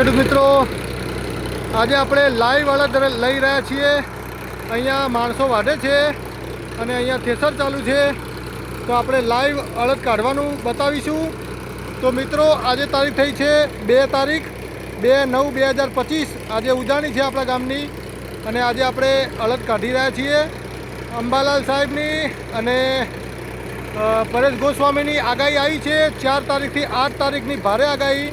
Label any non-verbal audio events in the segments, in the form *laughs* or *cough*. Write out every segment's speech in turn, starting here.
ખેડૂત મિત્રો, આજે આપણે લાઈવ અડદ લઈ રહ્યા છીએ. અહીંયા માણસો વાઢે છે અને અહીંયા થેસર ચાલુ છે. તો આપણે લાઈવ અડદ કાઢવાનું બતાવીશું. તો મિત્રો, આજે તારીખ થઈ છે બે તારીખ, બે નવ બે હજાર પચીસ. આજે ઉજાણી છે આપણા ગામની અને આજે આપણે અડદ કાઢી રહ્યા છીએ. અંબાલાલ સાહેબની અને પરેશ ગોસ્વામીની આગાહી આવી છે. ચાર તારીખથી આઠ તારીખની ભારે આગાહી.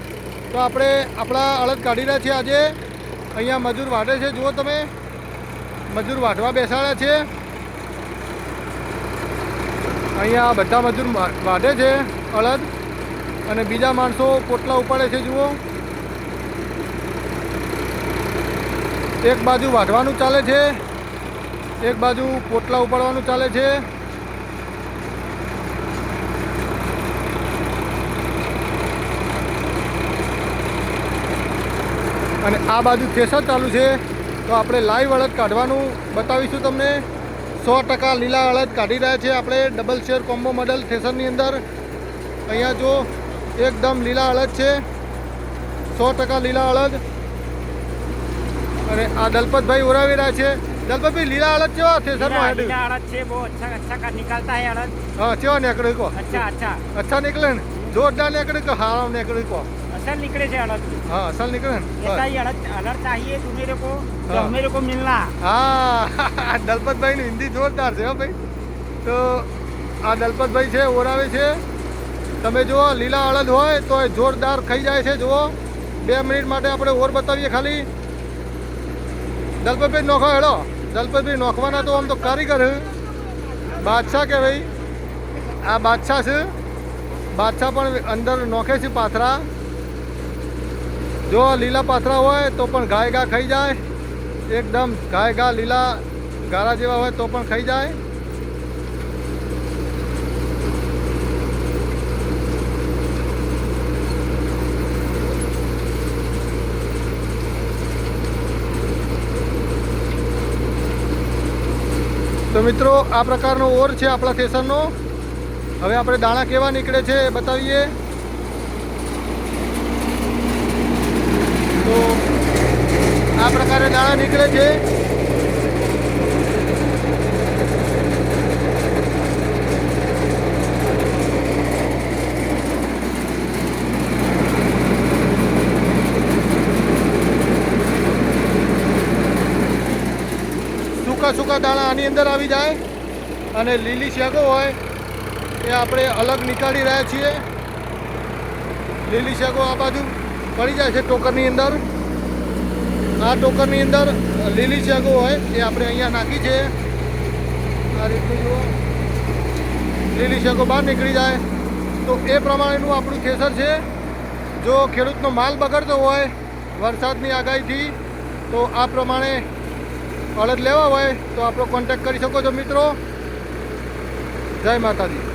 તો આપણે આપણા અળદ કાઢી રહ્યા છીએ આજે. અહીંયા મજૂર વાઢે છે. જુઓ તમે. મજૂર વાઢવા બેસાડ્યા છે. અહીંયા બધા મજૂર વાઢે છે અળદ અને બીજા માણસો પોટલા ઉપાડે છે, જુઓ. એક બાજુ વાઢવાનું ચાલે છે. એક બાજુ પોટલા ઉપાડવાનું ચાલે છે. અને આ બાજુ થેસર ચાલુ છે. તો આપણે લાઈવ અળદ કાઢવાનું બતાવીશું તમને. સો ટકા લીલા અળદ કાઢી રહ્યા છે આપણે. ડબલ શેર કોમ્બો મોડલ થેસરની અંદર. અહીંયા જો એકદમ લીલા અળદ છે. સો ટકા લીલા અળદ અને આ દલપતભાઈ ઉરાવી રહ્યા છે. દલપતભાઈ લીલા અડદ કેવા થેસરનો હેડ? લીલા અળદ છે બહુ અચ્છા અચ્છા કા નિકલતા હે અડદ. હા કેવા નીકળે કો અચ્છા અચ્છા. અચ્છા નીકળે ને? જોરદાર નીકળે કે હારામ નીકળે કો असल निकले से अड़द હા અસલ નીકળે ને ऐसा ही अड़द अड़द चाहिए तू मेरे को हाँ। तो मेरे को मिलना હા દલપતભાઈની હિન્દી જોરદાર છે હો *laughs* ભાઈ તો આ દલપતભાઈ છે ઓરાવે છે તમે જુઓ લીલા અડદ હોય તો એ જોરદાર ખાઈ જાય છે જુઓ બે મિનિટ માટે આપણે ઓર બતાવીએ ખાલી દલપતભાઈ નોખો હેડો દલપતભાઈ નોખવાના તો આમ તો કારીગર હે. બાદશાહ કે ભાઈ આ બાદશાહ છે બાદશાહ પણ અંદર નોખે છે પાથરા જો લીલા પાથરા હોય તો પણ ગાય ગા ખાઈ જાય. એકદમ ગાય ગા લીલા ગારા જેવા હોય તો પણ ખાઈ જાય. તો મિત્રો, આ પ્રકારનો ઓર છે આપણા થેસરનો. હવે આપણે દાણા કેવા નીકળે છે એ બતાવીએ તો આ પ્રકારે દાણા નીકળે છે. સૂકા સૂકા દાણા આની અંદર આવી જાય અને લીલી શેગો હોય એ આપણે અલગ નીકાળી રહ્યા છીએ. લીલી શેગો આ બાજુ પડી જાય છે ટોકરની અંદર. આ ટોકરની અંદર લીલી જગો હોય એ આપણે અહીંયા નાખી છે. આ રીતનું જુઓ. લીલી જગો બહાર નીકળી જાય. તો એ પ્રમાણેનું આપણું થેસર છે. જો ખેડૂતનો માલ બગડતો હોય વરસાદની આગાહીથી, તો આ પ્રમાણે અડદ લેવા હોય તો આપણો કોન્ટેક્ટ કરી શકો છો મિત્રો. જય માતાજી.